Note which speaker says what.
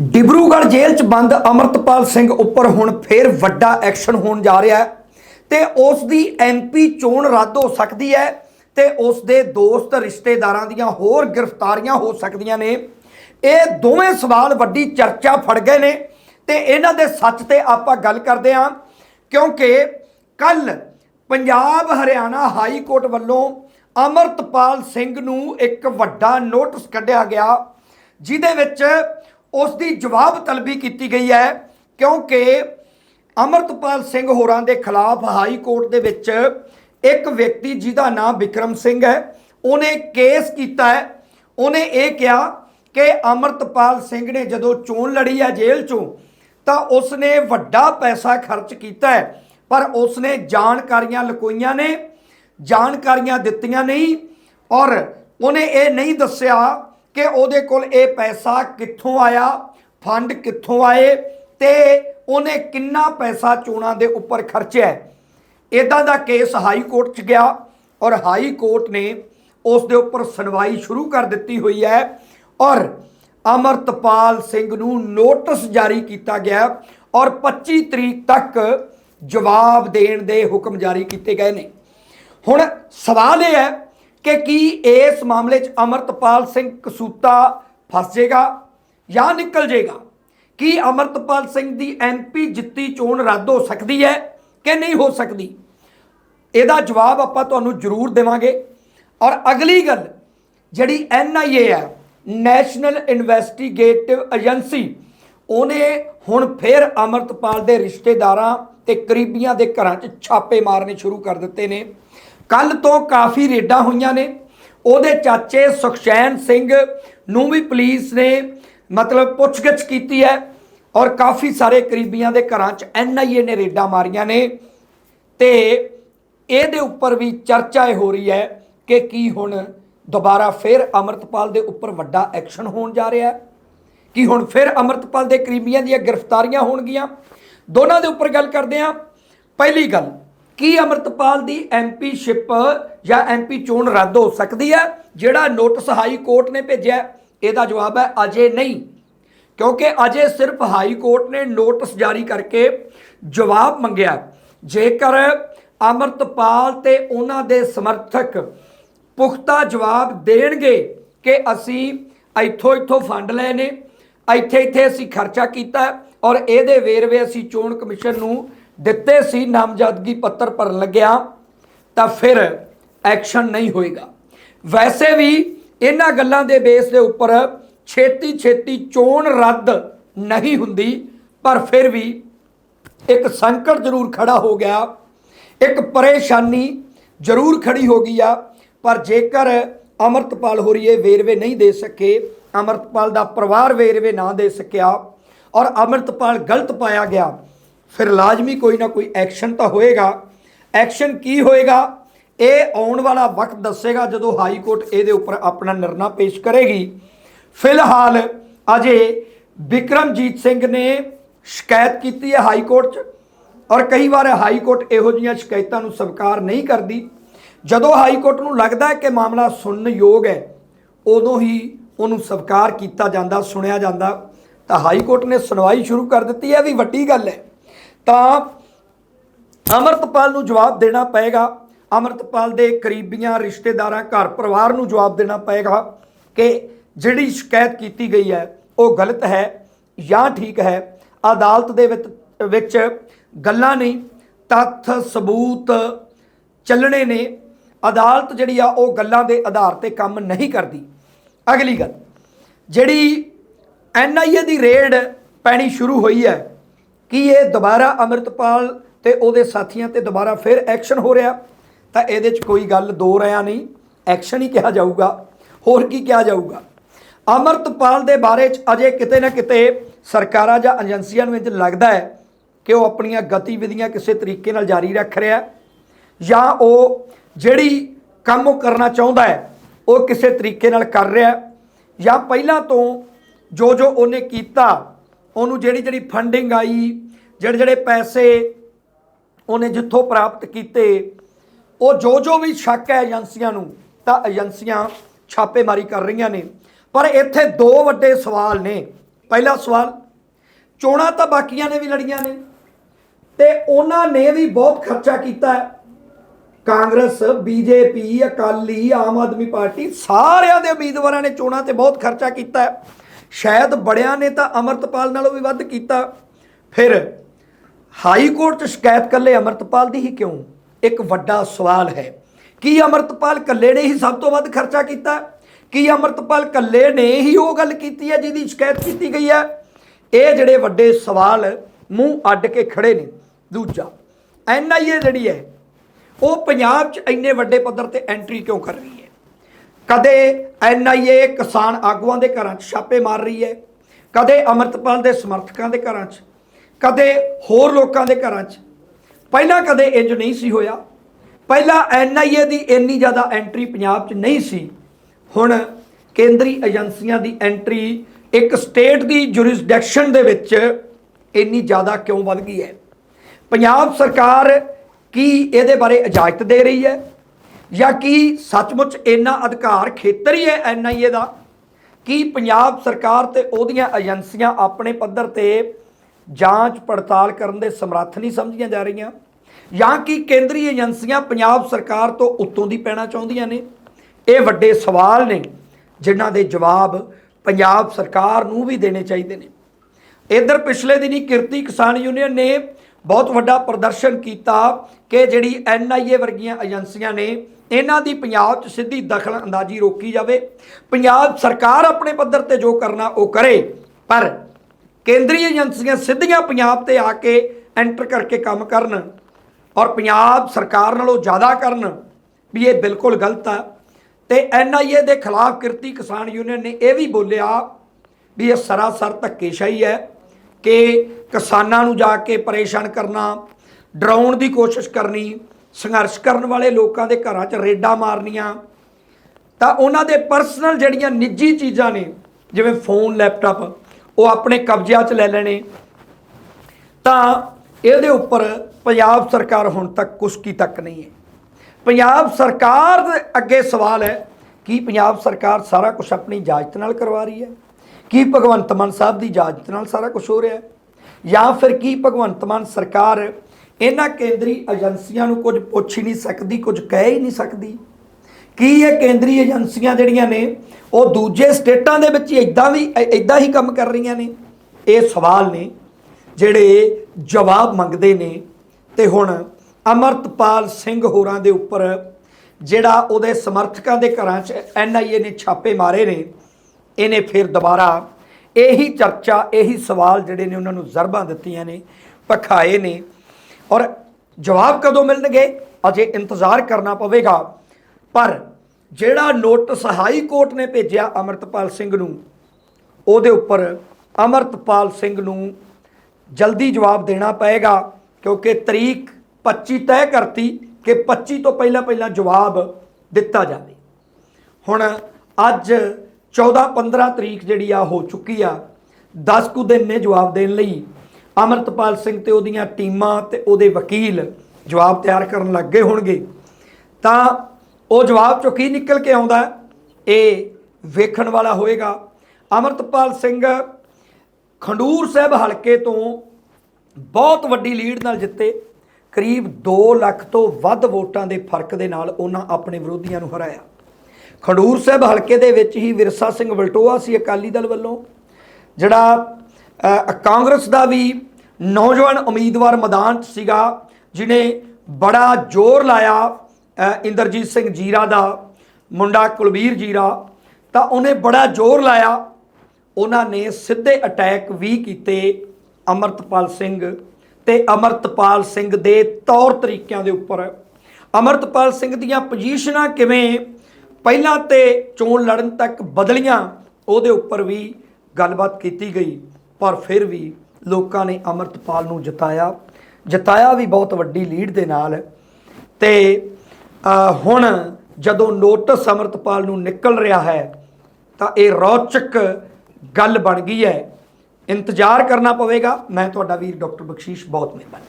Speaker 1: ਡਿਬਰੂਗੜ੍ਹ ਜੇਲ੍ਹ 'ਚ ਬੰਦ ਅਮਰਤਪਾਲ ਸਿੰਘ ਉੱਪਰ ਹੁਣ ਫੇਰ ਵੱਡਾ ਐਕਸ਼ਨ ਹੋਣ ਜਾ ਰਿਹਾ ਹੈ ਤੇ ਉਸ ਦੀ ਐਮਪੀ ਚੋਣ ਰੱਦ ਹੋ ਸਕਦੀ ਹੈ ਤੇ ਉਸ ਦੇ ਦੋਸਤ ਰਿਸ਼ਤੇਦਾਰਾਂ ਦੀਆਂ ਹੋਰ ਗ੍ਰਿਫਤਾਰੀਆਂ ਹੋ ਸਕਦੀਆਂ ਨੇ। ਇਹ ਦੋਵੇਂ ਸਵਾਲ ਵੱਡੀ ਚਰਚਾ ਫੜ ਗਏ ਨੇ ਤੇ ਇਹਨਾਂ ਦੇ ਸੱਚ ਤੇ ਆਪਾਂ ਗੱਲ ਕਰਦੇ ਹਾਂ ਕਿਉਂਕਿ ਕੱਲ ਪੰਜਾਬ ਹਰਿਆਣਾ ਹਾਈ ਕੋਰਟ ਵੱਲੋਂ ਅਮਰਤਪਾਲ ਸਿੰਘ ਨੂੰ ਇੱਕ ਵੱਡਾ ਨੋਟਿਸ ਕੱਢਿਆ ਗਿਆ, ਜਿਹਦੇ ਵਿੱਚ ਉਸ ਦੀ ਜਵਾਬ ਤਲਬੀ ਕੀਤੀ ਗਈ ਹੈ, ਕਿਉਂਕਿ ਅਮਰਤਪਾਲ ਸਿੰਘ ਹੋਰਾਂ ਦੇ ਖਿਲਾਫ ਹਾਈ ਕੋਰਟ ਦੇ ਵਿੱਚ ਇੱਕ ਵਿਅਕਤੀ ਜਿਹਦਾ ਨਾਮ ਵਿਕਰਮ ਸਿੰਘ ਹੈ, ਉਹਨੇ ਕੇਸ ਕੀਤਾ ਹੈ। ਉਹਨੇ ਇਹ ਕਿਹਾ ਕਿ ਅਮਰਤਪਾਲ ਸਿੰਘ ਨੇ ਜਦੋਂ ਚੋਣ ਲੜੀ ਹੈ ਜੇਲ੍ਹ ਚੋਂ, ਤਾਂ ਉਸਨੇ ਵੱਡਾ ਪੈਸਾ ਖਰਚ ਕੀਤਾ ਹੈ, ਪਰ ਉਸਨੇ ਜਾਣਕਾਰੀਆਂ ਲਕੋਈਆਂ ਨੇ, ਜਾਣਕਾਰੀਆਂ ਦਿੱਤੀਆਂ ਨਹੀਂ ਔਰ ਉਹਨੇ ਇਹ ਨਹੀਂ ਦੱਸਿਆ ਕਿ ਉਹਦੇ ਕੋਲ ਇਹ ਪੈਸਾ ਕਿੱਥੋਂ ਆਇਆ, ਫੰਡ ਕਿੱਥੋਂ ਆਏ ਤੇ ਉਹਨੇ ਕਿੰਨਾ ਪੈਸਾ ਚੋਣਾਂ ਦੇ ਉੱਪਰ ਖਰਚਿਆ ਇਦਾਂ ਦਾ ਕੇਸ ਹਾਈ ਕੋਰਟ 'ਚ ਗਿਆ ਔਰ ਹਾਈ ਕੋਰਟ ਨੇ ਉਸ ਦੇ ਉੱਪਰ ਸੁਣਵਾਈ ਸ਼ੁਰੂ ਕਰ ਦਿੱਤੀ ਹੋਈ ਹੈ ਔਰ ਅਮਰਤਪਾਲ ਸਿੰਘ ਨੂੰ ਨੋਟਿਸ ਜਾਰੀ ਕੀਤਾ ਗਿਆ ਔਰ 25 ਤਰੀਕ ਤੱਕ ਜਵਾਬ ਦੇਣ ਦੇ ਹੁਕਮ ਜਾਰੀ ਕੀਤੇ ਗਏ ਨੇ। ਹੁਣ ਸਵਾਲ ਇਹ ਹੈ ਕਿ ਕੀ ਇਸ ਮਾਮਲੇ 'ਚ ਅਮਰਤਪਾਲ ਸਿੰਘ ਕਸੂਤਾ ਫਸ ਜਾਏਗਾ ਜਾਂ ਨਿਕਲ ਜਾਏਗਾ? ਕੀ ਅਮਰਤਪਾਲ ਸਿੰਘ ਦੀ ਐਮਪੀ ਜਿੱਤੀ ਚੋਣ ਰੱਦ ਹੋ ਸਕਦੀ ਹੈ ਕਿ ਨਹੀਂ ਹੋ ਸਕਦੀ? ਇਹਦਾ ਜਵਾਬ ਆਪਾਂ ਤੁਹਾਨੂੰ ਜ਼ਰੂਰ ਦੇਵਾਂਗੇ। ਔਰ ਅਗਲੀ ਗੱਲ, ਜਿਹੜੀ ਐਨਆਈਏ ਹੈ, ਨੈਸ਼ਨਲ ਇਨਵੈਸਟੀਗੇਟਿਵ ਏਜੰਸੀ, ਉਹਨੇ ਹੁਣ ਫਿਰ ਅਮਰਤਪਾਲ ਦੇ ਰਿਸ਼ਤੇਦਾਰਾਂ ਤੇ ਕਰੀਬੀਆਂ ਦੇ ਘਰਾਂ 'ਚ ਛਾਪੇ ਮਾਰਨੇ ਸ਼ੁਰੂ ਕਰ ਦਿੱਤੇ ਨੇ। ਕੱਲ ਤੋਂ ਕਾਫੀ ਰੇਡਾਂ ਹੋਈਆਂ ਨੇ। ਉਹਦੇ ਚਾਚੇ ਸੁਖਸ਼ੈਨ ਸਿੰਘ ਨੂੰ ਵੀ ਪੁਲਿਸ ਨੇ ਮਤਲਬ ਪੁੱਛਗਿੱਛ ਕੀਤੀ ਹੈ ਔਰ ਕਾਫੀ ਸਾਰੇ ਕਰੀਬੀਆਂ ਦੇ ਘਰਾਂ 'ਚ ਐਨਆਈਏ ਨੇ ਰੇਡਾਂ ਮਾਰੀਆਂ ਨੇ। ਤੇ ਇਹਦੇ ਉੱਪਰ ਵੀ ਚਰਚਾ ਇਹ ਹੋ ਰਹੀ ਹੈ ਕਿ ਕੀ ਹੁਣ ਦੁਬਾਰਾ ਫਿਰ ਅਮਰਤਪਾਲ ਦੇ ਉੱਪਰ ਵੱਡਾ ਐਕਸ਼ਨ ਹੋਣ ਜਾ ਰਿਹਾ ਹੈ। ਕਿ ਹੁਣ ਫਿਰ ਅਮਰਤਪਾਲ ਦੇ ਕਰੀਬੀਆਂ ਦੀਆਂ ਗ੍ਰਿਫਤਾਰੀਆਂ ਹੋਣਗੀਆਂ। ਦੋਨਾਂ ਦੇ ਉੱਪਰ ਗੱਲ ਕਰਦੇ ਹਾਂ। ਪਹਿਲੀ ਗੱਲ ਕੀ ਅਮਰਤਪਾਲ ਦੀ ਐਮਪੀਸ਼ਿਪ ਜਾਂ ਐਮਪੀ ਚੋਣ ਰੱਦ ਹੋ ਸਕਦੀ ਹੈ? ਜਿਹੜਾ ਨੋਟਿਸ ਹਾਈ ਕੋਰਟ ਨੇ ਭੇਜਿਆ ਇਹਦਾ ਜਵਾਬ ਹੈ ਅਜੇ ਨਹੀਂ। ਕਿਉਂਕਿ ਅਜੇ ਸਿਰਫ ਹਾਈ ਕੋਰਟ ਨੇ ਨੋਟਿਸ ਜਾਰੀ ਕਰਕੇ ਜਵਾਬ ਮੰਗਿਆ ਜੇਕਰ ਅਮਰਤਪਾਲ ਤੇ ਉਹਨਾਂ ਦੇ ਸਮਰਥਕ ਪੁਖਤਾ ਜਵਾਬ ਦੇਣਗੇ ਕਿ ਅਸੀਂ ਇੱਥੋਂ ਇੱਥੋਂ ਫੰਡ ਲਏ ਨੇ, ਇੱਥੇ ਇੱਥੇ ਅਸੀਂ ਖਰਚਾ ਕੀਤਾ ਔਰ ਇਹਦੇ ਵੇਰਵੇ ਅਸੀਂ ਚੋਣ ਕਮਿਸ਼ਨ ਨੂੰ ਦਿੱਤੇ ਸੀ, ਨਾਮਜ਼ਦਗੀ ਪੱਤਰ ਭਰਨ ਲੱਗਿਆ, ਤਾਂ ਫਿਰ ਐਕਸ਼ਨ ਨਹੀਂ ਹੋਏਗਾ। ਵੈਸੇ ਵੀ ਇਹਨਾਂ ਗੱਲਾਂ ਦੇ ਬੇਸ ਦੇ ਉੱਪਰ ਛੇਤੀ ਛੇਤੀ ਚੋਣ ਰੱਦ ਨਹੀਂ ਹੁੰਦੀ, ਪਰ ਫਿਰ ਵੀ ਇੱਕ ਸੰਕਟ ਜ਼ਰੂਰ ਖੜਾ ਹੋ ਗਿਆ। ਇੱਕ ਪਰੇਸ਼ਾਨੀ ਜ਼ਰੂਰ ਖੜੀ ਹੋ ਗਈ ਆ, ਪਰ ਜੇਕਰ ਅਮਰਤਪਾਲ ਹੋਰੀ ਇਹ ਵੇਰਵੇ ਨਹੀਂ ਦੇ ਸਕੇ, ਅਮਰਤਪਾਲ ਦਾ ਪਰਿਵਾਰ ਵੇਰਵੇ ਨਾ ਦੇ ਸਕਿਆ, ਔਰ ਅਮਰਤਪਾਲ ਗਲਤ ਪਾਇਆ ਗਿਆ ਫਿਰ ਲਾਜ਼ਮੀ ਕੋਈ ਨਾ ਕੋਈ ਐਕਸ਼ਨ ਤਾਂ ਹੋਏਗਾ। ਐਕਸ਼ਨ ਕੀ ਹੋਏਗਾ? ਇਹ ਆਉਣ ਵਾਲਾ ਵਕਤ ਦੱਸੇਗਾ ਜਦੋਂ ਹਾਈ ਕੋਰਟ ਇਹਦੇ ਉੱਪਰ ਆਪਣਾ ਨਿਰਣਾ ਪੇਸ਼ ਕਰੇਗੀ। ਫਿਲਹਾਲ ਅਜੇ ਵਿਕਰਮਜੀਤ ਸਿੰਘ ਨੇ ਸ਼ਿਕਾਇਤ ਕੀਤੀ ਹੈ ਹਾਈ ਕੋਰਟ 'ਚ ਔਰ ਕਈ ਵਾਰ ਹਾਈ ਕੋਰਟ ਇਹੋ ਜਿਹੀਆਂ ਸ਼ਿਕਾਇਤਾਂ ਨੂੰ ਸਵੀਕਾਰ ਨਹੀਂ ਕਰਦੀ। ਜਦੋਂ ਹਾਈ ਕੋਰਟ ਨੂੰ ਲੱਗਦਾ ਹੈ ਕਿ ਮਾਮਲਾ ਸੁਣਨ ਯੋਗ ਹੈ, ਉਦੋਂ ਹੀ ਉਹਨੂੰ ਸਵੀਕਾਰ ਕੀਤਾ ਜਾਂਦਾ, ਸੁਣਿਆ ਜਾਂਦਾ। ਤਾਂ ਹਾਈ ਕੋਰਟ ਨੇ ਸੁਣਵਾਈ ਸ਼ੁਰੂ ਕਰ ਦਿੱਤੀ ਹੈ ਵੀ ਵੱਡੀ ਗੱਲ ਹੈ। ਤਾਂ ਅਮਰਤਪਾਲ ਨੂੰ ਜਵਾਬ ਦੇਣਾ ਪਏਗਾ। ਅਮਰਤਪਾਲ ਦੇ ਕਰੀਬੀਆਂ ਰਿਸ਼ਤੇਦਾਰਾਂ, ਘਰ ਪਰਿਵਾਰ ਨੂੰ ਜਵਾਬ ਦੇਣਾ ਪਏਗਾ ਕਿ ਜਿਹੜੀ ਸ਼ਿਕਾਇਤ ਕੀਤੀ ਗਈ ਹੈ, ਉਹ ਗਲਤ ਹੈ ਜਾਂ ਠੀਕ ਹੈ। ਅਦਾਲਤ ਦੇ ਵਿੱਚ ਵਿੱਚ ਗੱਲਾਂ ਨਹੀਂ, ਤੱਥ ਸਬੂਤ ਚੱਲਣੇ ਨੇ। ਅਦਾਲਤ ਜਿਹੜੀ ਆ, ਉਹ ਗੱਲਾਂ ਦੇ ਆਧਾਰ ਤੇ ਕੰਮ ਨਹੀਂ ਕਰਦੀ। ਅਗਲੀ ਗੱਲ, ਜਿਹੜੀ ਐਨਆਈਏ ਦੀ ਰੇਡ ਪੈਣੀ ਸ਼ੁਰੂ ਹੋਈ ਹੈ ਕੀ ਇਹ ਦੁਬਾਰਾ ਅਮਰਤਪਾਲ ਤੇ ਉਹਦੇ ਸਾਥੀਆਂ ਤੇ ਦੁਬਾਰਾ ਫਿਰ ਐਕਸ਼ਨ ਹੋ ਰਿਹਾ? ਤਾਂ ਇਹਦੇ 'ਚ ਕੋਈ ਗੱਲ ਦੋ ਰਿਆ ਨਹੀਂ, ਐਕਸ਼ਨ ਹੀ ਕਿਹਾ ਜਾਊਗਾ। ਹੋਰ ਕੀ ਕਿਹਾ ਜਾਊਗਾ? ਅਮਰਤਪਾਲ ਦੇ ਬਾਰੇ 'ਚ ਅਜੇ ਕਿਤੇ ਨਾ ਕਿਤੇ ਸਰਕਾਰਾਂ ਜਾਂ ਏਜੰਸੀਆਂ ਨੂੰ ਇੰਜ ਲੱਗਦਾ ਹੈ ਕਿ ਉਹ ਆਪਣੀਆਂ ਗਤੀਵਿਧੀਆਂ ਕਿਸੇ ਤਰੀਕੇ ਨਾਲ ਜਾਰੀ ਰੱਖ ਰਿਹਾ ਜਾਂ ਉਹ ਜਿਹੜੀ ਕੰਮ ਉਹ ਕਰਨਾ ਚਾਹੁੰਦਾ ਹੈ, ਉਹ ਕਿਸੇ ਤਰੀਕੇ ਨਾਲ ਕਰ ਰਿਹਾ ਜਾਂ ਪਹਿਲਾਂ ਤੋਂ ਜੋ ਜੋ ਉਹਨੇ ਕੀਤਾ ਉਹਨੂੰ ਜਿਹੜੀ ਜਿਹੜੀ ਫੰਡਿੰਗ ਆਈ, ਜਿਹੜੇ ਜਿਹੜੇ ਪੈਸੇ ਉਹਨੇ ਜਿੱਥੋਂ ਪ੍ਰਾਪਤ ਕੀਤੇ, ਉਹ ਜੋ ਜੋ ਵੀ ਸ਼ੱਕ ਹੈ ਏਜੰਸੀਆਂ ਨੂੰ, ਤਾਂ ਏਜੰਸੀਆਂ ਛਾਪੇਮਾਰੀ ਕਰ ਰਹੀਆਂ ਨੇ। ਪਰ ਇੱਥੇ ਦੋ ਵੱਡੇ ਸਵਾਲ ਨੇ। ਪਹਿਲਾ ਸਵਾਲ, ਚੋਣਾਂ ਤਾਂ ਬਾਕੀਆਂ ਨੇ ਵੀ ਲੜੀਆਂ ਨੇ, ਤੇ ਉਹਨਾਂ ਨੇ ਵੀ ਬਹੁਤ ਖਰਚਾ ਕੀਤਾ। ਹੈ ਕਾਂਗਰਸ, ਬੀਜੇਪੀ, ਅਕਾਲੀ, ਆਮ ਆਦਮੀ ਪਾਰਟੀ ਸਾਰਿਆਂ ਦੇ ਉਮੀਦਵਾਰਾਂ ਨੇ ਚੋਣਾਂ ਤੇ ਬਹੁਤ ਖਰਚਾ ਕੀਤਾ। ਹੈ ਸ਼ਾਇਦ ਬੜਿਆਂ ਨੇ ਤਾਂ ਅਮਰਤਪਾਲ ਨਾਲੋਂ ਵੀ ਵੱਧ ਕੀਤਾ। ਫਿਰ ਹਾਈ ਕੋਰਟ 'ਚ ਸ਼ਿਕਾਇਤ ਕੱਲੇ ਅਮਰਤਪਾਲ ਦੀ ਹੀ ਕਿਉਂ? ਇੱਕ ਵੱਡਾ ਸਵਾਲ ਹੈ। ਕੀ ਅਮਰਤਪਾਲ ਕੱਲੇ ਨੇ ਹੀ ਸਭ ਤੋਂ ਵੱਧ ਖਰਚਾ ਕੀਤਾ? ਕੀ ਅਮਰਤਪਾਲ ਕੱਲੇ ਨੇ ਹੀ ਉਹ ਗੱਲ ਕੀਤੀ ਹੈ ਜਿਹਦੀ ਸ਼ਿਕਾਇਤ ਕੀਤੀ ਗਈ ਹੈ? ਇਹ ਜਿਹੜੇ ਵੱਡੇ ਸਵਾਲ ਮੂੰਹ ਅੱਡ ਕੇ ਖੜੇ ਨੇ। ਦੂਜਾ ਐਨਆਈਏ ਜਿਹੜੀ ਹੈ, ਉਹ ਪੰਜਾਬ 'ਚ ਇੰਨੇ ਵੱਡੇ ਪੱਧਰ ਤੇ ਐਂਟਰੀ ਕਿਉਂ ਕਰ ਰਹੀ ਹੈ? ਕਦੇ ਐਨਆਈਏ ਕਿਸਾਨ ਆਗੂਆਂ ਦੇ ਘਰਾਂ 'ਚ ਛਾਪੇ ਮਾਰ ਰਹੀ ਹੈ, ਕਦੇ ਅਮਰਤਪਾਲ ਦੇ ਸਮਰਥਕਾਂ ਦੇ ਘਰਾਂ 'ਚ, ਕਦੇ ਹੋਰ ਲੋਕਾਂ ਦੇ ਘਰਾਂ 'ਚ। ਪਹਿਲਾਂ ਕਦੇ ਇੰਜ ਨਹੀਂ ਸੀ ਹੋਇਆ। ਪਹਿਲਾਂ ਐਨਆਈਏ ਦੀ ਇੰਨੀ ਜ਼ਿਆਦਾ ਐਂਟਰੀ ਪੰਜਾਬ 'ਚ ਨਹੀਂ ਸੀ। ਹੁਣ ਕੇਂਦਰੀ ਏਜੰਸੀਆਂ ਦੀ ਐਂਟਰੀ ਇੱਕ ਸਟੇਟ ਦੀ ਜੁਰਿਸਡਿਕਸ਼ਨ ਦੇ ਵਿੱਚ ਇੰਨੀ ਜ਼ਿਆਦਾ ਕਿਉਂ ਵੱਧ ਗਈ ਹੈ? ਪੰਜਾਬ ਸਰਕਾਰ ਕੀ ਇਹਦੇ ਬਾਰੇ ਇਜਾਜ਼ਤ ਦੇ ਰਹੀ ਹੈ? ਜਾਂ ਕੀ ਸੱਚਮੁੱਚ ਇੰਨਾ ਅਧਿਕਾਰ ਖੇਤਰ ਹੀ ਹੈ ਐਨਆਈਏ ਦਾ? ਕੀ ਪੰਜਾਬ ਸਰਕਾਰ ਤੇ ਉਹਦੀਆਂ ਏਜੰਸੀਆਂ ਆਪਣੇ ਪੱਧਰ ਤੇ ਜਾਂਚ ਪੜਤਾਲ ਕਰਨ ਦੇ ਸਮਰੱਥ ਨਹੀਂ ਸਮਝੀਆਂ ਜਾ ਰਹੀਆਂ? ਜਾਂ ਕੀ ਕੇਂਦਰੀ ਏਜੰਸੀਆਂ ਪੰਜਾਬ ਸਰਕਾਰ ਤੋਂ ਉੱਤੋਂ ਦੀ ਪੈਣਾ ਚਾਹੁੰਦੀਆਂ ਨੇ? ਇਹ ਵੱਡੇ ਸਵਾਲ ਨੇ ਜਿਨ੍ਹਾਂ ਦੇ ਜਵਾਬ ਪੰਜਾਬ ਸਰਕਾਰ ਨੂੰ ਵੀ ਦੇਣੇ ਚਾਹੀਦੇ ਨੇ। ਇਧਰ ਪਿਛਲੇ ਦਿਨੀ ਕਿਰਤੀ ਕਿਸਾਨ ਯੂਨੀਅਨ ਨੇ ਬਹੁਤ ਵੱਡਾ ਪ੍ਰਦਰਸ਼ਨ ਕੀਤਾ ਕਿ ਜਿਹੜੀ ਐਨਆਈਏ ਵਰਗੀਆਂ ਏਜੰਸੀਆਂ ਨੇ, ਇਹਨਾਂ ਦੀ ਪੰਜਾਬ 'ਚ ਸਿੱਧੀ ਦਖਲ ਅੰਦਾਜ਼ੀ ਰੋਕੀ ਜਾਵੇ। ਪੰਜਾਬ ਸਰਕਾਰ ਆਪਣੇ ਪੱਧਰ ਤੇ ਜੋ ਕਰਨਾ ਉਹ ਕਰੇ, ਪਰ ਕੇਂਦਰੀ ਏਜੰਸੀਆਂ ਸਿੱਧੀਆਂ ਪੰਜਾਬ ਤੇ ਆ ਕੇ ਐਂਟਰ ਕਰਕੇ ਕੰਮ ਕਰਨ ਔਰ ਪੰਜਾਬ ਸਰਕਾਰ ਨਾਲੋਂ ਜ਼ਿਆਦਾ ਕਰਨ, ਵੀ ਇਹ ਬਿਲਕੁਲ ਗਲਤ ਆ। ਤੇ ਐਨਆਈਏ ਦੇ ਖਿਲਾਫ ਕਿਰਤੀ ਕਿਸਾਨ ਯੂਨੀਅਨ ਨੇ ਇਹ ਵੀ ਬੋਲਿਆ ਵੀ ਇਹ ਸਰਾਸਰ ਧੱਕੇਸ਼ਾਹੀ ਹੈ। ਕਿ ਕਿਸਾਨਾਂ ਨੂੰ ਜਾ ਕੇ ਪਰੇਸ਼ਾਨ ਕਰਨਾ, ਡਰਾਉਣ ਦੀ ਕੋਸ਼ਿਸ਼ ਕਰਨੀ, ਸੰਘਰਸ਼ ਕਰਨ ਵਾਲੇ ਲੋਕਾਂ ਦੇ ਘਰਾਂ 'ਚ ਰੇਡਾਂ ਮਾਰਨੀਆਂ, ਤਾਂ ਉਹਨਾਂ ਦੇ ਪਰਸਨਲ ਜਿਹੜੀਆਂ ਨਿੱਜੀ ਚੀਜ਼ਾਂ ਨੇ, ਜਿਵੇਂ ਫੋਨ, ਲੈਪਟਾਪ, ਉਹ ਆਪਣੇ ਕਬਜ਼ਿਆਂ 'ਚ ਲੈ ਲੈਣੇ। ਤਾਂ ਇਹਦੇ ਉੱਪਰ ਪੰਜਾਬ ਸਰਕਾਰ ਹੁਣ ਤੱਕ ਕੁਸ਼ਕੀ ਤੱਕ ਨਹੀਂ ਹੈ। ਪੰਜਾਬ ਸਰਕਾਰ ਦੇ ਅੱਗੇ ਸਵਾਲ ਹੈ ਕਿ ਪੰਜਾਬ ਸਰਕਾਰ ਸਾਰਾ ਕੁਝ ਆਪਣੀ ਇਜਾਜ਼ਤ ਨਾਲ ਕਰਵਾ ਰਹੀ ਹੈ। ਕੀ ਭਗਵੰਤ ਮਾਨ ਸਾਹਿਬ ਦੀ ਇਜਾਜ਼ਤ ਨਾਲ ਸਾਰਾ ਕੁਝ ਹੋ ਰਿਹਾ ਹੈ? ਜਾਂ ਫਿਰ ਕੀ ਭਗਵੰਤ ਮਾਨ ਸਰਕਾਰ ਇਹਨਾਂ ਕੇਂਦਰੀ ਏਜੰਸੀਆਂ ਨੂੰ ਕੁਝ ਪੁੱਛ ਹੀ ਨਹੀਂ ਸਕਦੀ, ਕੁਝ ਕਹਿ ਹੀ ਨਹੀਂ ਸਕਦੀ? ਕੀ ਇਹ ਕੇਂਦਰੀ ਏਜੰਸੀਆਂ ਜਿਹੜੀਆਂ ਨੇ, ਉਹ ਦੂਜੇ ਸਟੇਟਾਂ ਦੇ ਵਿੱਚ ਇਦਾਂ ਵੀ ਇਦਾਂ ਹੀ ਕੰਮ ਕਰ ਰਹੀਆਂ ਨੇ? ਇਹ ਸਵਾਲ ਨੇ ਜਿਹੜੇ ਜਵਾਬ ਮੰਗਦੇ ਨੇ। ਤੇ ਹੁਣ ਅਮਰਤਪਾਲ ਸਿੰਘ ਹੋਰਾਂ ਦੇ ਉੱਪਰ ਜਿਹੜਾ ਉਹਦੇ ਸਮਰਥਕਾਂ ਦੇ ਘਰਾਂ 'ਚ ਐਨਆਈਏ ਨੇ ਛਾਪੇ ਮਾਰੇ ਨੇ ਇਹਨੇ ਫਿਰ ਦੁਬਾਰਾ ਇਹੀ ਚਰਚਾ, ਇਹੀ ਸਵਾਲ ਜਿਹੜੇ ਨੇ ਉਹਨਾਂ ਨੂੰ ਜ਼ਰਬਾਂ ਦਿੱਤੀਆਂ ਨੇ ਪਖਾਏ ਨੇ। ਔਰ ਜਵਾਬ ਕਦੋਂ ਮਿਲਣਗੇ? ਅਜੇ ਇੰਤਜ਼ਾਰ ਕਰਨਾ ਪਵੇਗਾ। ਪਰ ਜਿਹੜਾ ਨੋਟਿਸ ਹਾਈ ਕੋਰਟ ਨੇ ਭੇਜਿਆ ਅਮਰਤਪਾਲ ਸਿੰਘ ਨੂੰ, ਉਹਦੇ ਉੱਪਰ ਅਮਰਤਪਾਲ ਸਿੰਘ ਨੂੰ ਜਲਦੀ ਜਵਾਬ ਦੇਣਾ ਪਏਗਾ, ਕਿਉਂਕਿ ਤਰੀਕ 25 ਤੈਅ ਕਰਤੀ ਕਿ 25 ਤੋਂ ਪਹਿਲਾਂ ਪਹਿਲਾਂ ਜਵਾਬ ਦਿੱਤਾ ਜਾਵੇ। ਹੁਣ ਅੱਜ 14 15 ਤਰੀਕ ਜਿਹੜੀ ਆ ਹੋ ਚੁੱਕੀ ਆ। 10 ਕੁ ਦਿਨ ਨੇ ਜਵਾਬ ਦੇਣ ਲਈ। ਅਮਰਤਪਾਲ ਸਿੰਘ ਤੇ ਉਹਦੀਆਂ ਟੀਮਾਂ ਤੇ ਉਹਦੇ ਵਕੀਲ ਜਵਾਬ ਤਿਆਰ ਕਰਨ ਲੱਗੇ ਹੋਣਗੇ। ਤਾਂ ਉਹ ਜਵਾਬ ਚੋਂ ਕੀ ਨਿਕਲ ਕੇ ਆਉਂਦਾ? ਇਹ ਵੇਖਣ ਵਾਲਾ ਹੋਏਗਾ। ਅਮਰਤਪਾਲ ਸਿੰਘ ਖੰਡੂਰ ਸਾਹਿਬ ਹਲਕੇ ਤੋਂ ਬਹੁਤ ਵੱਡੀ ਲੀਡ ਨਾਲ ਜਿੱਤੇ। ਕਰੀਬ 2 ਲੱਖ ਤੋਂ ਵੱਧ ਵੋਟਾਂ ਦੇ ਫ਼ਰਕ ਦੇ ਨਾਲ ਉਹਨਾਂ ਆਪਣੇ ਵਿਰੋਧੀਆਂ ਨੂੰ ਹਰਾਇਆ। ਖੰਡੂਰ ਸਾਹਿਬ ਹਲਕੇ ਦੇ ਵਿੱਚ ਹੀ ਵਿਰਸਾ ਸਿੰਘ ਵਲਟੋਆ ਸੀ ਅਕਾਲੀ ਦਲ ਵੱਲੋਂ, ਜਿਹੜਾ ਕਾਂਗਰਸ ਦਾ ਵੀ ਨੌਜਵਾਨ ਉਮੀਦਵਾਰ ਮੈਦਾਨ 'ਚ ਸੀਗਾ, ਜਿਨੇ ਬੜਾ ਜ਼ੋਰ ਲਾਇਆ ਇੰਦਰਜੀਤ ਸਿੰਘ ਜੀਰਾ ਦਾ, ਮੁੰਡਾ ਕੁਲਬੀਰ ਜੀਰਾ, ਤਾਂ ਉਹਨੇ ਬੜਾ ਜ਼ੋਰ ਲਾਇਆ। ਉਹਨਾਂ ਨੇ ਸਿੱਧੇ ਅਟੈਕ ਵੀ ਕੀਤੇ ਅਮਰਤਪਾਲ ਸਿੰਘ ਤੇ ਅਮਰਤਪਾਲ ਸਿੰਘ ਦੇ ਤੌਰ ਤਰੀਕਿਆਂ ਦੇ ਉੱਪਰ। ਅਮਰਤਪਾਲ ਸਿੰਘ ਦੀਆਂ ਪੋਜੀਸ਼ਨਾਂ ਕਿਵੇਂ ਪਹਿਲਾਂ ਤੇ ਚੋਣ ਲੜਨ ਤੱਕ ਬਦਲੀਆਂ, ਉਹਦੇ ਉੱਪਰ ਵੀ ਗੱਲਬਾਤ ਕੀਤੀ ਗਈ, ਪਰ ਫਿਰ ਵੀ ਲੋਕਾਂ ਨੇ ਅਮਰਤਪਾਲ ਨੂੰ ਜਿਤਾਇਆ। ਜਿਤਾਇਆ ਵੀ ਬਹੁਤ ਵੱਡੀ ਲੀਡ ਦੇ ਨਾਲ। ਤੇ ਹੁਣ ਜਦੋਂ ਨੋਟਿਸ ਅਮਰਤਪਾਲ ਨੂੰ ਨਿਕਲ ਰਿਹਾ ਹੈ, ਤਾਂ ਇਹ ਰੌਚਕ ਗੱਲ ਬਣ ਗਈ ਹੈ। ਇੰਤਜ਼ਾਰ ਕਰਨਾ ਪਵੇਗਾ। ਮੈਂ ਤੁਹਾਡਾ ਵੀਰ ਡਾਕਟਰ ਬਖਸ਼ੀਸ਼ ਬਹੁਤ ਮਿਹਰਬਾਨੀ।